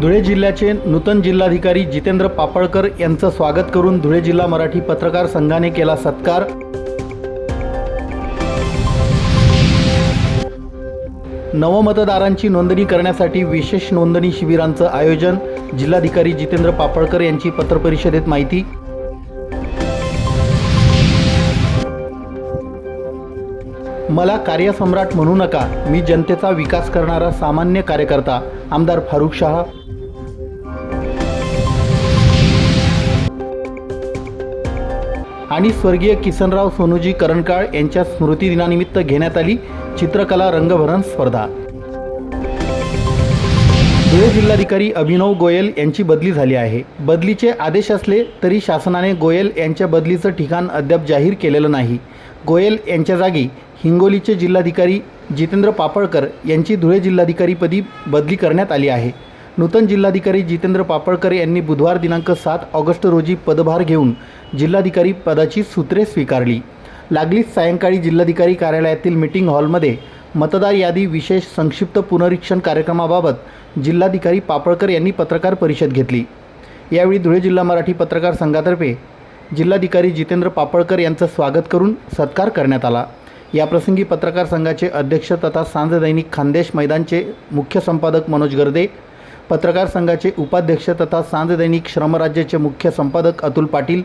धुळे जिल्ह्याचे नूतन जिल्हाधिकारी जितेंद्र पापळकर यांचं स्वागत करून धुळे जिल्हा मराठी पत्रकार संघाने केला सत्कार. नवमतदारांची नोंदणी करण्यासाठी विशेष नोंदणी शिबिरांचं आयोजन. जिल्हाधिकारी जितेंद्र पापळकर यांची पत्रपरिषदेत माहिती. मला कार्यसम्राट म्हणू नका मी जनतेचा विकास करणारा सामान्य कार्यकर्ता आमदार फारुख शहा. आणि स्वर्गीय किसनराव सोनूजी करणकाळ यांच्या स्मृतिदिनानिमित्त घेण्यात आली चित्रकला रंगभरण स्पर्धा. धुळे जिल्हाधिकारी अभिनव गोयल यांची बदली झाली आहे. बदलीचे आदेश असले तरी शासनाने गोयल यांच्या बदलीचं ठिकाण अद्याप जाहीर केलेलं नाही. गोयल यांच्या जागी हिंगोलीचे जिल्हाधिकारी जितेंद्र पापळकर यांची धुळे जिल्हाधिकारीपदी बदली करण्यात आली आहे. नूतन जिल्हाधिकारी जितेंद्र पापळकर यांनी बुधवार दिनांक सात ऑगस्ट रोजी पदभार घेऊन जिल्हाधिकारी पदाची सूत्रे स्वीकारली. लागलीच सायंकाळी जिल्हाधिकारी कार्यालयातील मीटिंग हॉलमध्ये मतदार यादी विशेष संक्षिप्त पुनरीक्षण कार्यक्रमाबाबत जिल्हाधिकारी पापळकर यांनी पत्रकार परिषद घेतली. यावेळी धुळे जिल्हा मराठी पत्रकार संघातर्फे जिल्हाधिकारी जितेंद्र पापळकर यांचं स्वागत करून सत्कार करण्यात आला. याप्रसंगी पत्रकार संघाचे अध्यक्ष तथा सांज दैनिक खानदेश मैदानचे मुख्य संपादक मनोज गर्दे पत्रकार संघाचे उपाध्यक्ष तथा सांज दैनिक श्रमराज्याचे मुख्य संपादक अतुल पाटील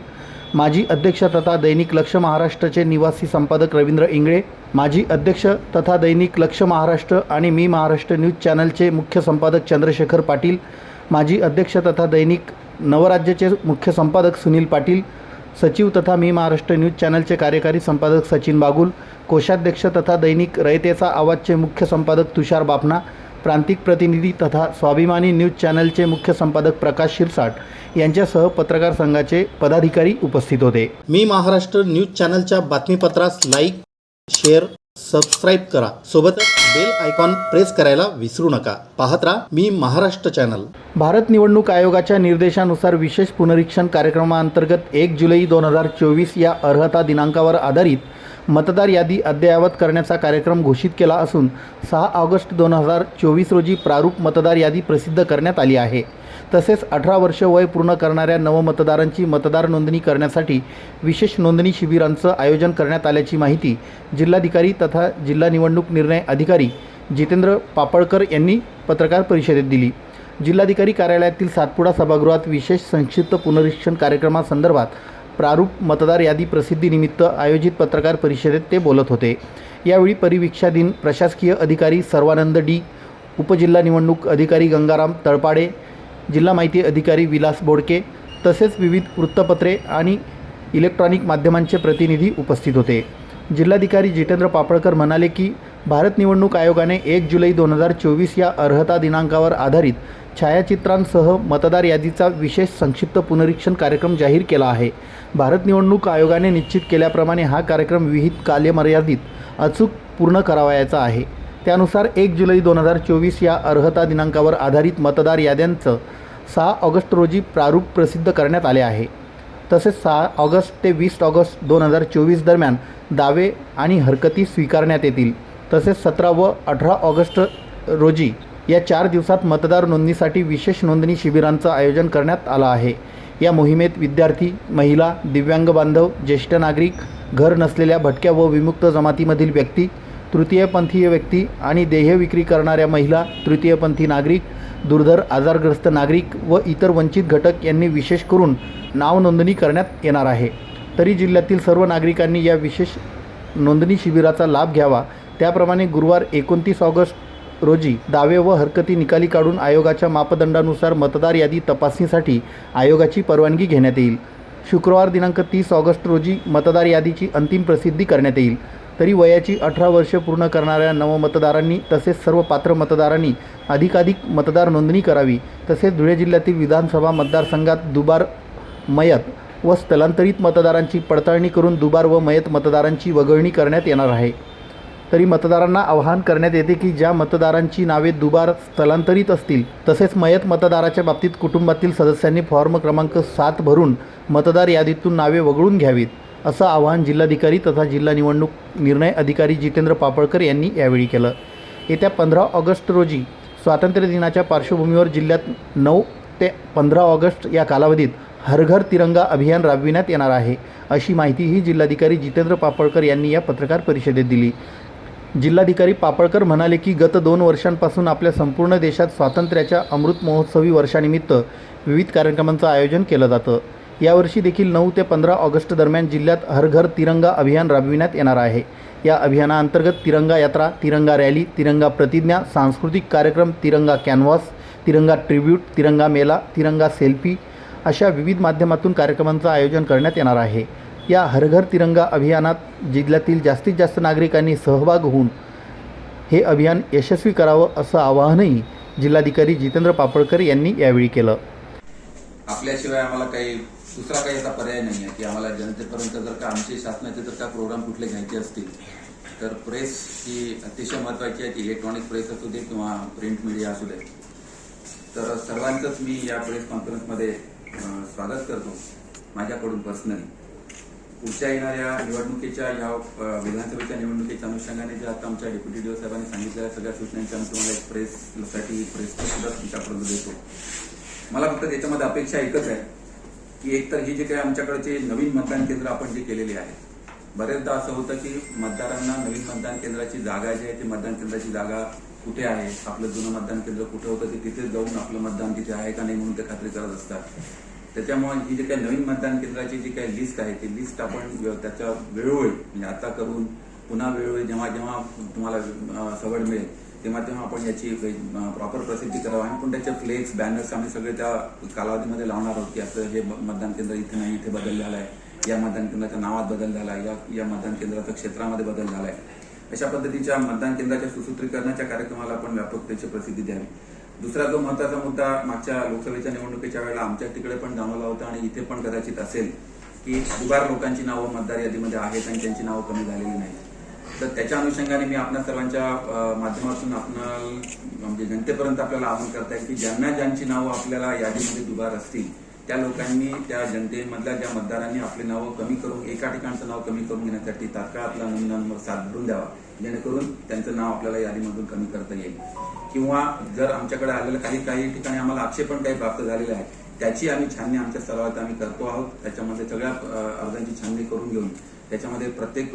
माजी अध्यक्ष तथा दैनिक लक्ष महाराष्ट्राचे निवासी संपादक रवींद्र इंगळे माजी अध्यक्ष तथा दैनिक लक्ष महाराष्ट्र आणि मी महाराष्ट्र न्यूज चॅनलचे मुख्य संपादक चंद्रशेखर पाटील माजी अध्यक्ष तथा दैनिक नवराज्याचे मुख्य संपादक सुनील पाटील सचिव तथा मी महाराष्ट्र न्यूज चॅनलचे कार्यकारी संपादक सचिन बागुल कोषाध्यक्ष तथा दैनिक रयतेचा आवाजचे मुख्य संपादक तुषार बापना प्रांतिक प्रतिनिधी तथा स्वाभिमानी न्यूज चॅनलचे मुख्य संपादक प्रकाश शिरसाट यांच्यासह पत्रकार संघाचे पदाधिकारी उपस्थित होते. मी महाराष्ट्र न्यूज चॅनलच्या बातमीपत्रास लाईक शेअर सबस्क्राईब करा. सोबतच बेल आयकॉन प्रेस करायला विसरू नका. पाहत राहा मी महाराष्ट्र चॅनल. भारत निवडणूक आयोगाच्या निर्देशानुसार विशेष पुनरीक्षण कार्यक्रमाअंतर्गत एक जुलै दोन हजार चोवीस या अर्हता दिनांकावर आधारित मतदार यादी अद्ययावत करण्याचा कार्यक्रम घोषित केला असून सहा ऑगस्ट दोन हजार चोवीस रोजी प्रारूप मतदार यादी प्रसिद्ध करण्यात आली आहे. तसेच अठरा वर्ष वय पूर्ण करणाऱ्या नवमतदारांची मतदार नोंदणी करण्यासाठी विशेष नोंदणी शिबिरांचं आयोजन करण्यात आल्याची माहिती जिल्हाधिकारी तथा जिल्हा निवडणूक निर्णय अधिकारी जितेंद्र पापळकर यांनी पत्रकार परिषदेत दिली. जिल्हाधिकारी कार्यालयातील सातपुडा सभागृहात विशेष संक्षिप्त पुनरीक्षण कार्यक्रमासंदर्भात प्रारूप मतदार यादी प्रसिद्धीनिमित्त आयोजित पत्रकार परिषदेत ते बोलत होते. यावेळी परिवीक्षाधीन प्रशासकीय अधिकारी सर्वानंद डी उपजिल्हा निवडणूक अधिकारी गंगाराम तळपाडे जिल्हा माहिती अधिकारी विलास बोडके तसेच विविध वृत्तपत्रे आणि इलेक्ट्रॉनिक माध्यमांचे प्रतिनिधी उपस्थित होते. जिल्हाधिकारी जितेंद्र पापळकर म्हणाले की भारत निवडणूक आयोगाने एक जुलै दोन हजार चोवीस या अर्हता दिनांकावर आधारित छायाचित्रांसह मतदार यादीचा विशेष संक्षिप्त पुनरीक्षण कार्यक्रम जाहीर केला आहे. भारत निवडणूक आयोगाने निश्चित केल्याप्रमाणे हा कार्यक्रम विहित कालमर्यादित अचूक पूर्ण करावयाचा आहे. त्यानुसार एक जुलै दोन हजार चोवीस या अर्हता दिनांकावर आधारित मतदार याद्यांचं सहा ऑगस्ट रोजी प्रारूप प्रसिद्ध करण्यात आले आहे. तसेच सहा ऑगस्ट ते वीस ऑगस्ट दोन हजार चोवीस दरम्यान दावे आणि हरकती स्वीकारण्यात येतील. तसेच सतरा व अठरा ऑगस्ट रोजी या चार दिवसात मतदार नोंदणीसाठी विशेष नोंदणी शिबिरांचं आयोजन करण्यात आलं आहे. या मोहिमेत विद्यार्थी महिला दिव्यांग बांधव ज्येष्ठ नागरिक घर नसलेल्या भटक्या व विमुक्त जमातीमधील व्यक्ती तृतीयपंथीय व्यक्ती आणि देह विक्री करणाऱ्या महिला तृतीयपंथी नागरिक दुर्धर आजारग्रस्त नागरिक व इतर वंचित घटक यांनी विशेष करून नाव नोंदणी करण्यात येणार आहे. तरी जिल्ह्यातील सर्व नागरिकांनी या विशेष नोंदणी शिबिराचा लाभ घ्यावा त्याप्रमाणे गुरुवार एकोणतीस ऑगस्ट रोजी दावे व हरकती निकाली काढून आयोगाच्या मापदंडानुसार मतदार यादी तपासणीसाठी आयोगाची परवानगी घेण्यात येईल. शुक्रवार दिनांक तीस ऑगस्ट रोजी मतदार यादीची अंतिम प्रसिद्धी करण्यात येईल. तरी वयाची अठरा वर्ष पूर्ण करणाऱ्या नवमतदारांनी तसेच सर्व पात्र मतदारांनी अधिकाधिक मतदार नोंदणी करावी. तसेच धुळे जिल्ह्यातील विधानसभा मतदारसंघात दुबार मयत व स्थलांतरित मतदारांची पडताळणी करून दुबार व मयत मतदारांची वगळणी करण्यात येणार आहे. तरी मतदारांना आवाहन करण्यात येते की ज्या मतदारांची नावे दुबार स्थलांतरित असतील तसेच मयत मतदाराच्या बाबतीत कुटुंबातील सदस्यांनी फॉर्म क्रमांक सात भरून मतदार यादीतून नावे वगळून घ्यावीत असं आवाहन जिल्हाधिकारी तथा जिल्हा निवडणूक निर्णय अधिकारी जितेंद्र पापळकर यांनी यावेळी केलं. येत्या पंधरा ऑगस्ट रोजी स्वातंत्र्य दिनाच्या पार्श्वभूमीवर जिल्ह्यात नऊ ते पंधरा ऑगस्ट या कालावधीत हरघर तिरंगा अभियान राबविण्यात येणार आहे अशी माहितीही जिल्हाधिकारी जितेंद्र पापळकर यांनी या पत्रकार परिषदेत दिली. जिल्हाधिकारी पापळकर म्हणाले की गत दोन वर्षांपासून आपल्या संपूर्ण देशात स्वातंत्र्याच्या अमृत महोत्सवी वर्षानिमित्त विविध कार्यक्रमांचं आयोजन केलं जातं. यावर्षी देखील नऊ ते पंधरा ऑगस्ट दरम्यान जिल्ह्यात हर घर तिरंगा अभियान राबविण्यात येणार आहे. या अभियानाअंतर्गत तिरंगा यात्रा तिरंगा रॅली तिरंगा प्रतिज्ञा सांस्कृतिक कार्यक्रम तिरंगा कॅनव्हास तिरंगा ट्रिब्यूट तिरंगा मेला तिरंगा सेल्फी अशा विविध माध्यमातून कार्यक्रमांचं आयोजन करण्यात येणार आहे. या हरघर तिरंगा अभियानात जिल्ह्यातील जास्तीत जास्त नागरिकांनी सहभाग होऊन हे अभियान यशस्वी करावं असं आवाहनही जिल्हाधिकारी जितेंद्र पापळकर यांनी यावेळी केलं. आपल्याशिवाय आम्हाला काही दुसरा काही असा पर्याय नाही आहे की आम्हाला जनतेपर्यंत जर का आमचे शासनाचे जर का प्रोग्राम कुठले घ्यायचे असतील तर प्रेस ही अतिशय महत्वाची आहे ती इलेक्ट्रॉनिक प्रेस असू दे किंवा प्रिंट मीडिया असू दे. तर सर्वांचंच मी या प्रेस कॉन्फरन्समध्ये स्वागत करतो माझ्याकडून पर्सनली. पुढच्या येणाऱ्या निवडणुकीच्या या विधानसभेच्या निवडणुकीच्या अनुषंगाने जे आता आमच्या डेप्युटी डीओ साहेबांनी सांगितलेल्या सगळ्या सूचनांच्या आम्ही तुम्हाला एक प्रेससाठी प्रेसचं सुद्धा तुमच्याकडून देतो मला फक्त त्याच्यामध्ये अपेक्षा एकच आहे की एकतर ही जे काही आमच्याकडचे नवीन मतदान केंद्र आपण जे केलेली आहे बरेचदा असं होतं की मतदारांना नवीन मतदान केंद्राची जागा जी आहे ती मतदान केंद्राची जागा कुठे आहे? आपलं जुनं मतदान केंद्र कुठे होतं? ते तिथे जाऊन आपलं मतदान तिथे आहे का नाही म्हणून ते खात्री करत असतात. त्याच्यामुळे ही जे काही नवीन मतदान केंद्राची जी काही लिस्ट आहे ती लिस्ट आपण त्याच्या वेळोवेळी म्हणजे आता करून पुन्हा वेळोवेळी जेव्हा जेव्हा तुम्हाला सवड मिळेल तेव्हा तेव्हा आपण याची प्रॉपर प्रसिद्धी करावं. आणि पण त्याचे फ्लेक्स बॅनर्स आम्ही सगळे त्या कालावधीमध्ये लावणार आहोत की असं हे मतदान केंद्र इथे नाही इथे बदल झाला आहे या मतदान केंद्राच्या नावात बदल झाला आहे या या मतदान केंद्राच्या क्षेत्रामध्ये बदल झाला आहे अशा पद्धतीच्या मतदान केंद्राच्या सुसूत्रीकरणाच्या कार्यक्रमाला आपण व्यापक त्याची प्रसिद्धी द्यावी. दुसरा जो महत्त्वाचा मुद्दा मागच्या लोकसभेच्या निवडणुकीच्या वेळेला आमच्या तिकडे पण जाणवला होता आणि इथे पण कदाचित असेल की दुबार लोकांची नावं मतदार यादीमध्ये आहेत आणि त्यांची नावं कमी झालेली नाही तर त्याच्या अनुषंगाने मी आपल्या सर्वांच्या माध्यमातून आपण म्हणजे जनतेपर्यंत आपल्याला आवाहन येईल की ज्यांना ज्यांची नावं आपल्याला यादीमध्ये दुबार असतील त्या लोकांनी त्या जनतेमधल्या ज्या मतदारांनी आपली नावं कमी करून एका ठिकाणचं नाव कमी करून घेण्यासाठी तात्काळ आपला नमुना नंबर सात भरून द्यावा जेणेकरून त्यांचं नाव आपल्याला यादीमधून कमी करता येईल. किंवा जर आमच्याकडे आलेलं काही काही ठिकाणी आम्हाला आक्षेप काही प्राप्त झालेले आहे त्याची आम्ही छाननी आमच्या स्तरावर आम्ही करतो आहोत. त्याच्यामध्ये सगळ्या अर्जांची छाननी करून घेऊन त्याच्यामध्ये प्रत्येक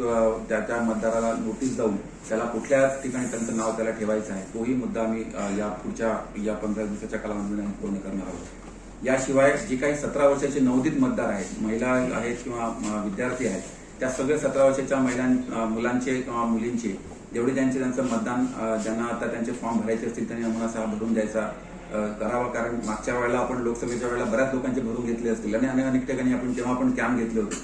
त्या त्या मतदाराला नोटीस जाऊन त्याला कुठल्या ठिकाणी त्यांचं नाव त्याला ठेवायचं आहे तोही मुद्दा आम्ही या पुढच्या या पंधरा दिवसाच्या कालावधीमध्ये आम्ही पूर्ण करणार आहोत. याशिवाय जे काही सतरा वर्षाचे नवोदित मतदार आहेत महिला आहेत किंवा विद्यार्थी आहेत त्या सगळ्या सतरा वर्षाच्या महिलां मुलांचे किंवा मुलींचे जेवढे त्यांचे त्यांचं मतदान ज्यांना आता त्यांचे फॉर्म भरायचे असतील त्यांनी आम्हाला सहा भरून द्यायचा करावा. कारण मागच्या वेळेला आपण लोकसभेच्या वेळेला बऱ्याच लोकांचे भरून घेतले असतील. आणि अनेक अनेक ठिकाणी आपण तेव्हा पण कॅम्प घेतले होते.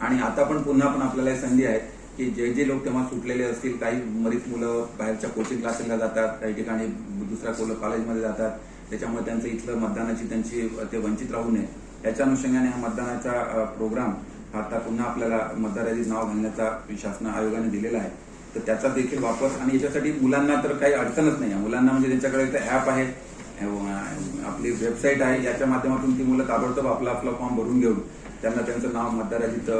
आणि आता पण पुन्हा पण आपल्याला संधी आहे की जे जे लोक तेव्हा सुटलेले असतील काही मरीच मुलं बाहेरच्या कोचिंग क्लासेसला जातात काही ठिकाणी दुसऱ्या कोल कॉलेजमध्ये जातात. त्याच्यामुळे त्यांचं इथलं मतदानाची त्यांची ते वंचित राहू नये. याच्या अनुषंगाने हा मतदानाचा प्रोग्राम आता पुन्हा आपल्याला मतदार यादीत नाव घालण्याचा शासन आयोगाने दिलेला आहे. तर त्याचा देखील वापर आणि याच्यासाठी मुलांना तर काही अडचणच नाही. आहे मुलांना म्हणजे त्यांच्याकडे एक ऍप आहे. आपली वेबसाईट आहे. याच्या माध्यमातून ती मुलं ताबडतोब आपला आपला फॉर्म भरून घेऊन त्यांना त्यांचं नाव मतदार यादीत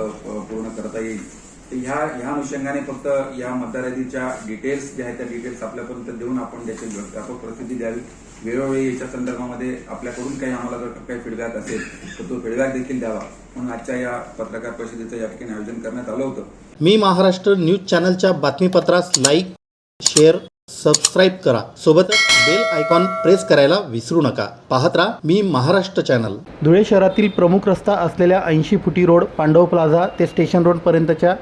पूर्ण करता येईल. तर ह्या ह्या अनुषंगाने फक्त या मतदार यादीच्या डिटेल्स ज्या आहेत त्या डिटेल्स आपल्यापर्यंत देऊन आपण त्याची व्यापक प्रसिद्धी द्यावी. वेळोवेळी याच्या संदर्भामध्ये आपल्याकडून काही आम्हाला जर काही फीडबॅक असेल तर तो फीडबॅक देखील द्यावा. म्हणून आजच्या या पत्रकार परिषदेचं या ठिकाणी आयोजन करण्यात आलं होतं. मी महाराष्ट्र न्यूज चॅनलच्या बातमीपत्रास लाईक शेअर सबस्क्राईब करा. सोबतच बेल आयकॉन प्रेस करायला विसरू नका. पाहत राहा मी महाराष्ट्र चॅनल. धुळे शहरातील प्रमुख रस्ता असलेल्या ऐंशी फुटी रोड पांडव प्लाझा ते स्टेशन रोडपर्यंतच्या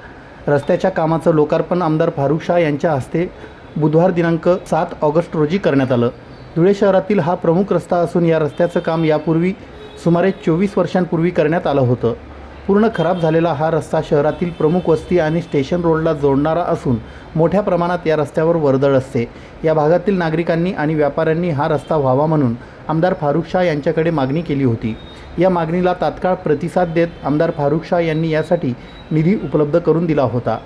रस्त्याच्या कामाचं लोकार्पण आमदार फारुख शाह यांच्या हस्ते बुधवार दिनांक सात ऑगस्ट रोजी करण्यात आलं. धुळे शहरातील हा प्रमुख रस्ता असून या रस्त्याचं काम यापूर्वी सुमारे चोवीस वर्षांपूर्वी करण्यात आलं होतं. पूर्ण खराब झालेला हा रस्ता शहरातील प्रमुख वस्ती आणि स्टेशन रोडला जोडणारा असून मोठ्या प्रमाणात या रस्त्यावर वर्दळ असते. या भागातील नागरिकांनी आणि व्यापाऱ्यांनी हा रस्ता व्हावा म्हणून आमदार फारुख शाह यांच्याकडे मागणी केली होती. या मागणीला तात्काळ प्रतिसाद देत आमदार फारुख शाह यांनी यासाठी निधी उपलब्ध करून दिला होता.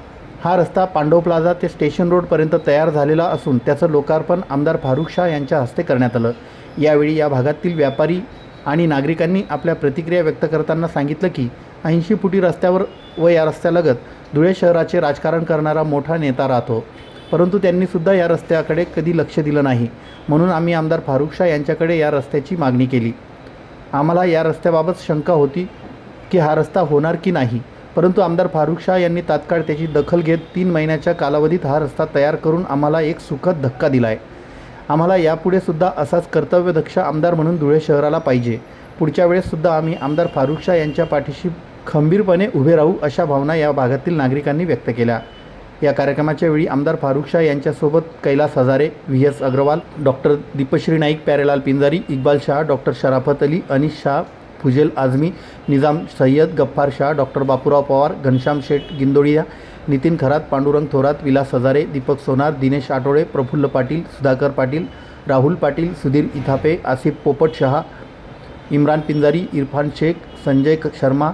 हा रस्ता पांडव प्लाझा ते स्टेशन रोडपर्यंत तयार झालेला असून त्याचं लोकार्पण आमदार फारुख शाह यांच्या हस्ते करण्यात आलं. यावेळी या भागातील व्यापारी आणि नागरिकांनी आपल्या प्रतिक्रिया व्यक्त करताना सांगितलं की ऐंशी फुटी रस्त्यावर व या रस्त्यालगत धुळे शहराचे राजकारण करणारा मोठा नेता राहतो. परंतु त्यांनीसुद्धा या रस्त्याकडे कधी लक्ष दिलं नाही. म्हणून आम्ही आमदार फारुख शाह यांच्याकडे या रस्त्याची मागणी केली. आम्हाला या रस्त्याबाबत शंका होती की हा रस्ता होणार की नाही? परंतु आमदार फारुख शाह यांनी तात्काळ त्याची दखल घेत तीन महिन्याच्या कालावधीत हा रस्ता तयार करून आम्हाला एक सुखद धक्का दिला आहे आम्हाला यापुढे सुद्धा असाच कर्तव्यदक्ष आमदार म्हणून धुळे शहराला पाहिजे. पुढच्या वेळेससुद्धा आम्ही आमदार फारुख शाह यांच्या पाठीशी खंबीरपणे उभे राहू अशा भावना या भागातील नागरिकांनी व्यक्त केल्या. या कार्यक्रमाच्या वेळी आमदार फारुख शाह यांच्यासोबत Kailas Hazare V S Agrawal doctor Dipashri Naik Pyarelal Pinjari Iqbal Shah doctor Sharafat Ali Anish Shah Fujel Azmi Nizam Sayyad Gaffar Shah doctor Bapurao Pawar Ghanshyam Sheth Gindodiya Nitin Kharat Pandurang Thorat Vilas Hazare Deepak Sonar Dinesh Athole Praful Patil Sudhakar Patil Rahul Patil Sudhir Ithape Asif Popat Shaha Imran Pinjari Irfan Shaikh Sanjay Sharma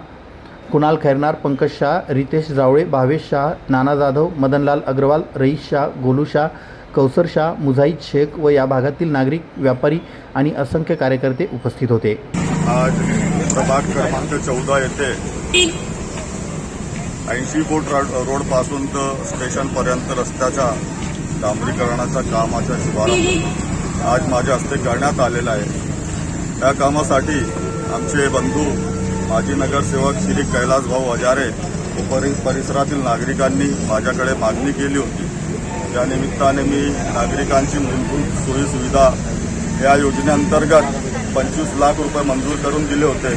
Kunal Khairnar Pankaj Shah Riteish Jawale Bhavesh Shah नाना जाधव मदनलाल अग्रवाल रईस शाह गोलू शाह कौसर शाह मुझाईद शेख व या भागातील नागरिक व्यापारी आणि असंख्य कार्यकर्ते उपस्थित होते. आज प्रभाग क्रमांक चौदा येथे ऐंशी फूट रोडपासून तर स्टेशनपर्यंत रस्त्याच्या डांबरीकरणाच्या कामाचा शुभारंभ. आज माझ्या हस्ते करण्यात आलेला आहे. या कामासाठी आमचे बंधू माजी नगरसेवक श्री कैलासभाऊ हजारे व परि परिसरातील नागरिकांनी माझ्याकडे मागणी केली होती. त्या निमित्ताने मी नागरिकांची मूलभूत सोयीसुविधा या योजनेअंतर्गत पंचवीस लाख रुपये मंजूर करून दिले होते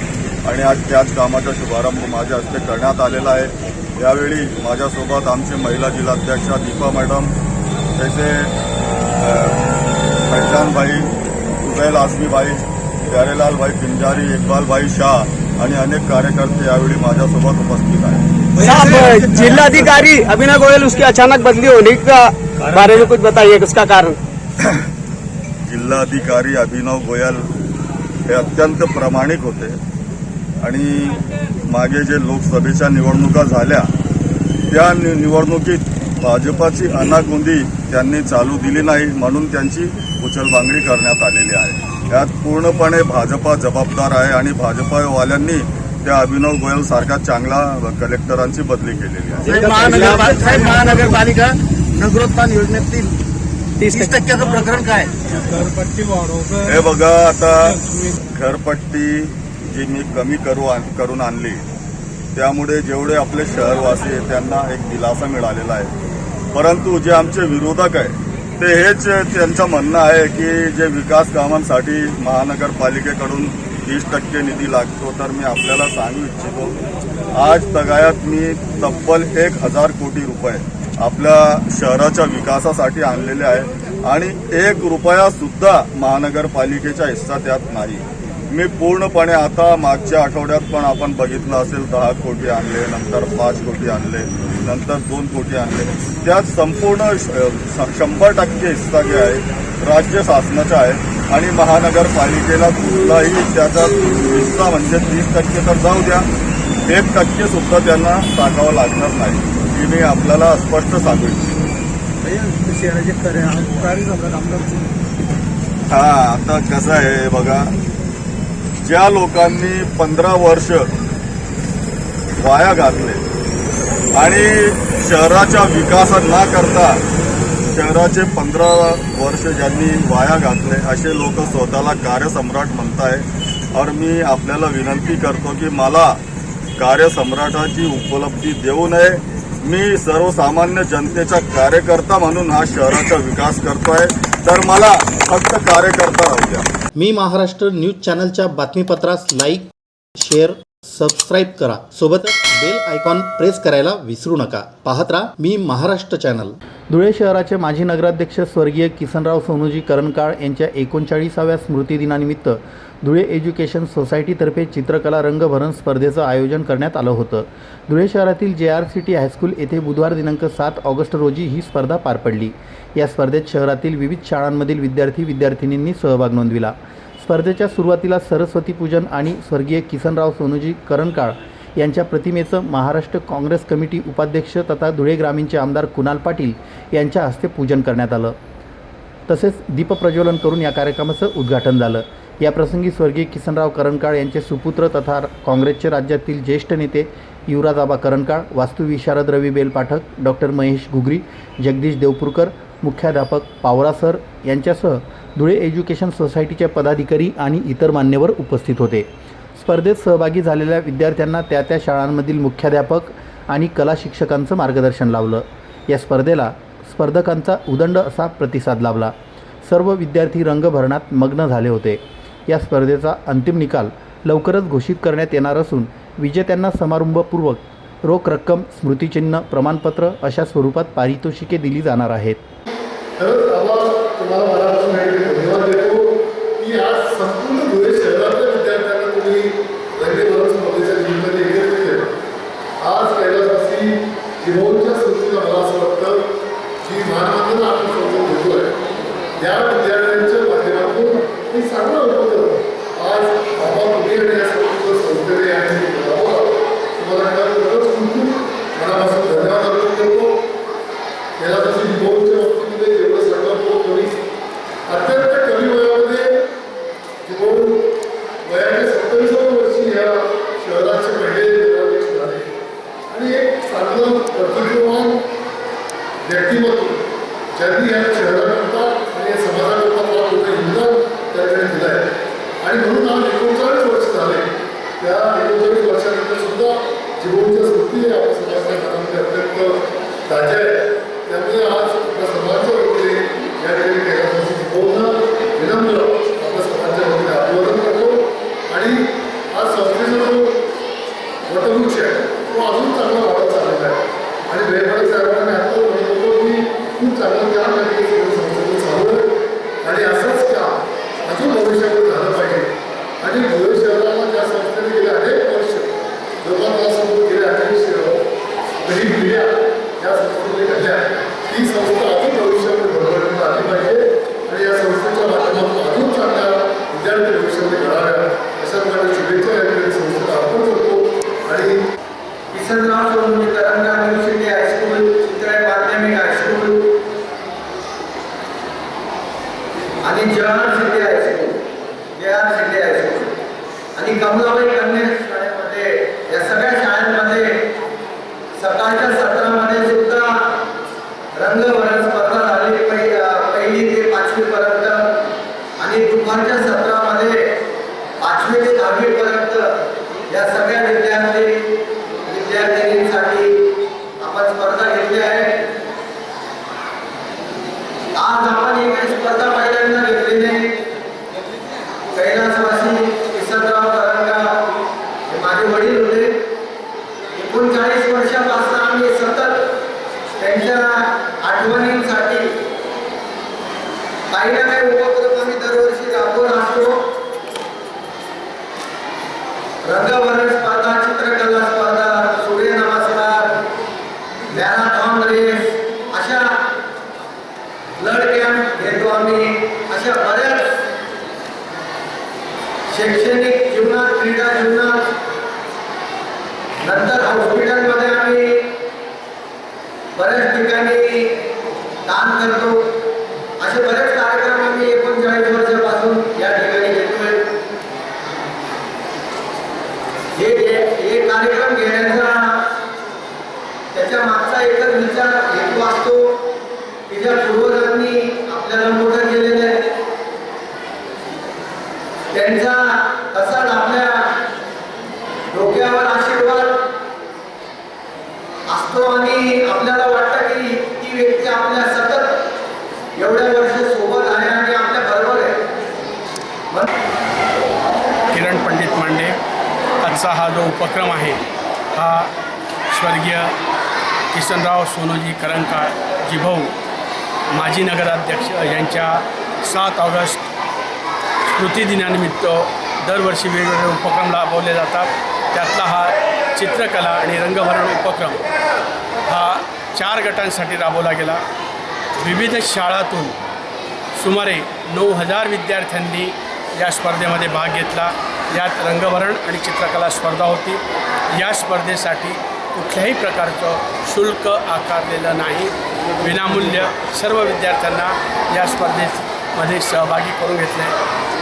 आणि आज त्याच कामाचा शुभारंभ माझ्या हस्ते करण्यात आलेला आहे. यावेळी माझ्यासोबत आमचे महिला जिल्हाध्यक्षा दीपा मॅडम तसे फैजानभाई उजैल आसमीभाई प्यारेलाल भाई पिंजारी इकबाल भाई शाह आणि अनेक कार्यकर्ते यावेळी माझ्यासोबत उपस्थित आहेत. साहब जिलाधिकारी अभिनव गोयल उसकी अचानक बदली होने का बारे में कुछ बताइए उसका कारण? जिल्हाधिकारी अभिनव गोयल हे अत्यंत प्रामाणिक होते. आणि मागे जे लोकसभेच्या निवडणुका झाल्या त्या नि- निवडणुकीत भाजपाची अनागोंदी त्यांनी चालू दिली नाही म्हणून त्यांची उचलबांगडी करण्यात आलेली आहे. यात पूर्णपणे भाजपा जबाबदार आहे आणि भाजपावाल्यांनी त्या अभिनव गोयल सारख्या चांगला कलेक्टरांची बदली केलेली आहे. महानगरपालिका नगरोत्थान योजनेतील तीस टक्क्याचं प्रकरण काय? हे बघा आता घरपट्टी जी मी कमी करू आण- करून आणली त्यामुळे जेवढे आपले शहरवासी आहेत त्यांना एक दिलासा मिळालेला आहे. परंतु जे आमचे विरोधक आहे ते हेच त्यांचं म्हणणं आहे की जे विकास कामांसाठी महानगरपालिकेकडून तीस टक्के निधी लागतो तर मी आपल्याला सांगू इच्छितो आज तगायात मी तब्बल एक हजार कोटी रुपये आपल्या शहराच्या विकासासाठी आणलेले आहे. आणि एक रुपया सुद्धा महानगरपालिकेचा हिस्सा त्यात नाही. मी पूर्णपणे आता मागच्या आठवड्यात पण आपण बघितलं असेल दहा कोटी आणले नंतर पाच कोटी आणले नंतर दोन कोटी आणले. त्यात संपूर्ण श- शंभर टक्के हिस्सा जे आहे राज्य शासनाचा आहे. आणि महानगरपालिकेला कुठलाही त्याचा हिस्सा म्हणजे तीस टक्के तर जाऊ द्या. एक टक्के सुद्धा त्यांना टाकावं लागणार नाही. ही मी आपल्याला स्पष्ट सांगू हा आता कसं आहे बघा. ज्या लोकांनी पंधरा वर्ष वाया घातले आणि शहराच्या विकासात न करता शहराचे पंधरा वर्ष ज्यांनी वाया घातले असे लोक स्वतःला कार्यसम्राट म्हणताय. और मी आपल्याला विनंती करतो की मला कार्यसम्राटाची उपलब्धी देऊ नये. मी सर्वसामान्य जनतेचा कार्यकर्ता म्हणून हा शहराचा विकास करतोय. तर मला फक्त कार्यकर्ता राहू द्या. मी महाराष्ट्र न्यूज चॅनलच्या बातमीपत्रास लाईक शेअर सबस्क्राईब करा. सोबतच बेल आयकॉन प्रेस करायला विसरू नका. पाहत राहा मी महाराष्ट्र चॅनल. धुळे शहराचे माजी नगराध्यक्ष स्वर्गीय किसनराव सोनूजी करणकाळ यांच्या एकोणचाळीसाव्या स्मृतिदिनानिमित्त धुळे एज्युकेशन सोसायटीतर्फे चित्रकला रंगभरण स्पर्धेचं आयोजन करण्यात आलं होतं. धुळे शहरातील जे आर सी टी हायस्कूल येथे बुधवार दिनांक सात ऑगस्ट रोजी ही स्पर्धा पार पडली. या स्पर्धेत शहरातील विविध शाळांमधील विद्यार्थी विद्यार्थिनींनी सहभाग नोंदविला. स्पर्धेच्या सुरुवातीला सरस्वती पूजन आणि स्वर्गीय किसनराव सोनूजी करणकाळ यांच्या प्रतिमेचं महाराष्ट्र काँग्रेस कमिटी उपाध्यक्ष तथा धुळे ग्रामीणचे आमदार कुणाल पाटील यांच्या हस्ते पूजन करण्यात आलं. तसेच दीपप्रज्वलन करून या कार्यक्रमाचं उद्घाटन झालं. याप्रसंगी स्वर्गीय किसनराव करंकाळ यांचे सुपुत्र तथा काँग्रेसचे राज्यातील ज्येष्ठ नेते युवराजाबा करणकाळ करंकाळ वास्तुविशारद रवी बेलपाठक डॉक्टर महेश घुगरी जगदीश देवपूरकर मुख्याध्यापक पावरा सर यांच्यासह धुळे एज्युकेशन सोसायटीचे पदाधिकारी आणि इतर मान्यवर उपस्थित होते. स्पर्धेत सहभागी झालेल्या विद्यार्थ्यांना त्या त्या शाळांमधील मुख्याध्यापक आणि कला शिक्षकांचं मार्गदर्शन लावलं. या स्पर्धेला स्पर्धकांचा उदंड असा प्रतिसाद लाभला. सर्व विद्यार्थी रंगभरणात मग्न झाले होते. या स्पर्धेचा अंतिम निकाल लवकरच घोषित करण्यात येणार असून विजेत्यांना समारंभपूर्वक रोख रक्कम स्मृतिचिन्ह प्रमाणपत्र अशा स्वरूपात पारितोषिके दिली जाणार आहेत. या विद्यालयांच्या माध्यमातून मी चांगलं होतं आज बाबा आणि या संस्थेने आणि राबवलं. तुम्हाला खरंच खूप खूप मनापासून धन्यवाद अर्पण करतो त्याला तशी बाबतीमध्ये जेवढं सगळं तो कमी अत्यंत कमी वयामध्ये जिभोव वयाच्या सत्तावीसाव्या वर्षी या शहराचे पहिले नगराध्यक्ष झाले आणि एक चांगलं कर्तृत्ववान व्यक्तिमत्व ज्यांनी या शहरात संस्थेने घडल्या ती संस्था अजून भविष्यामध्ये भरभराटीला आली पाहिजे आणि या संस्थेच्या माध्यमातून अजून चांगल्या विद्यार्थी भविष्यामध्ये घडाव्या अशा प्रकारे शुभेच्छा या ठिकाणी संस्थेला अर्पण करतो आणि Kisanrao Sonawane Karanga university high school Chitrai माध्यमिक हायस्कूल आणि Jawahar city high school J R city high school आणि कमलाबाई कन्या शाळेमध्ये या सगळ्या शाळांमध्ये सकाळच्या सत्रामध्ये सुद्धा रंगभरण स्पर्धा झाली पहि- अं, पहिली ते पाचवी पर्यंत आणि दुपारच्या सत्रामध्ये पाचवी ते दहावी पर्यंत या सगळ्या विद्यार्थी विद्यार्थिनींसाठी आपण स्पर्धा घेतली आहे आज आपण ही काही स्पर्धा पहिल्यांदा घेतलेली आहे कैलासवासी किसनराव करंगा हे माझे वडील होते एकोणचाळीस वर्षापासून आम्ही सतत त्यांच्या आठवणींसाठी काही ना काही उपक्रम आम्ही दरवर्षी राबवत असतो रंगभरण स्पर्धा चित्रकला स्पर्धा सूर्य नमस्कार मॅरेथॉन रेस अशा ब्लड कॅम्प घेतो आम्ही अशा बऱ्याच शैक्षणिक जीवनात क्रीडा जीवनात नंतर हॉस्पिटल आम्ही बऱ्याच ठिकाणी काम करतो असे बरेच कार्यक्रम आम्ही एकोणचाळीस वर्षापासून या ठिकाणी घेतोय हे हे- हे कार्यक्रम घेण्याचा त्याच्या मागचा एकच विचार हेतू असतो की ज्या पूर्वजांनी आपल्याला मोठं केलेलं आहे त्यांचा तसाच आपल्या डोक्यावर आशीर्वाद असतो आणि आपल्याला वाटतं की ती व्यक्ती आपल्या सतत एवढ्या वर्ष सोबत आहे आणि आपल्या बरोबर आहे म्हण- किरण पंडित मांडे आजचा हा जो उपक्रम आहे हा स्वर्गीय किसनराव सोनोजी करंकाळ जिभाऊ माजी नगराध्यक्ष यांच्या सात ऑगस्ट स्मृतिदिनानिमित्त दरवर्षी वेगवेगळे उपक्रम राबवले जातात. त्यातला हा चित्रकला आणि रंगभरण उपक्रम हा चार गटांसाठी राबवला गेला. विविध शाळातून सुमारे नऊ हजार विद्यार्थ्यांनी या स्पर्धेमध्ये भाग घेतला. यात रंगभरण आणि चित्रकला स्पर्धा होती. या स्पर्धेसाठी कुठल्याही प्रकारचं शुल्क आकारलेलं नाही. विनामूल्य सर्व विद्यार्थ्यांना या स्पर्धेमध्ये सहभागी करून घेतले.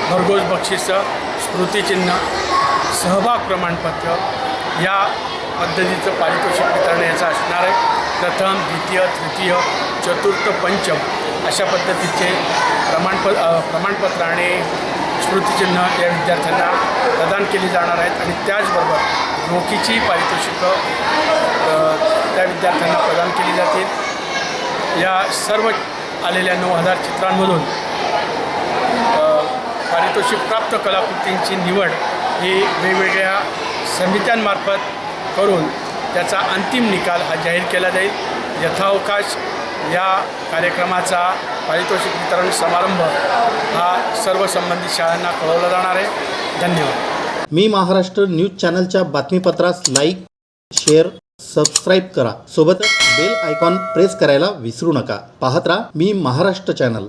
भरघोस बक्षिसं स्मृतिचिन्ह सहभाग प्रमाणपत्र या पद्धतीचं पारितोषिक वितरण याचं असणार आहे. प्रथम द्वितीय तृतीय चतुर्थ पंचम अशा पद्धतीचे प्रमाणप प्रमाणपत्र आणि स्मृतिचिन्ह या विद्यार्थ्यांना प्रदान केली जाणार आहेत आणि त्याचबरोबर रोखीची पारितोषिकं त्या विद्यार्थ्यांना प्रदान केली जातील. या सर्व आलेल्या नऊ हजार चित्रांमधून पारितोषिक प्राप्त कलाकृतींची निवड ही वेगवेगळ्या समित्यांमार्फत करून त्याचा अंतिम निकाल हा जाहीर केला जाईल. यथावकाश या कार्यक्रमाचा पारितोषिक वितरण समारंभ हा सर्व संबंधित शाळांना कळवला जाणार आहे. धन्यवाद. मी महाराष्ट्र न्यूज चॅनलच्या बातमीपत्रास लाईक शेअर सबस्क्राईब करा. सोबतच बेल आयकॉन प्रेस करायला विसरू नका. पाहत राहा मी महाराष्ट्र चॅनल.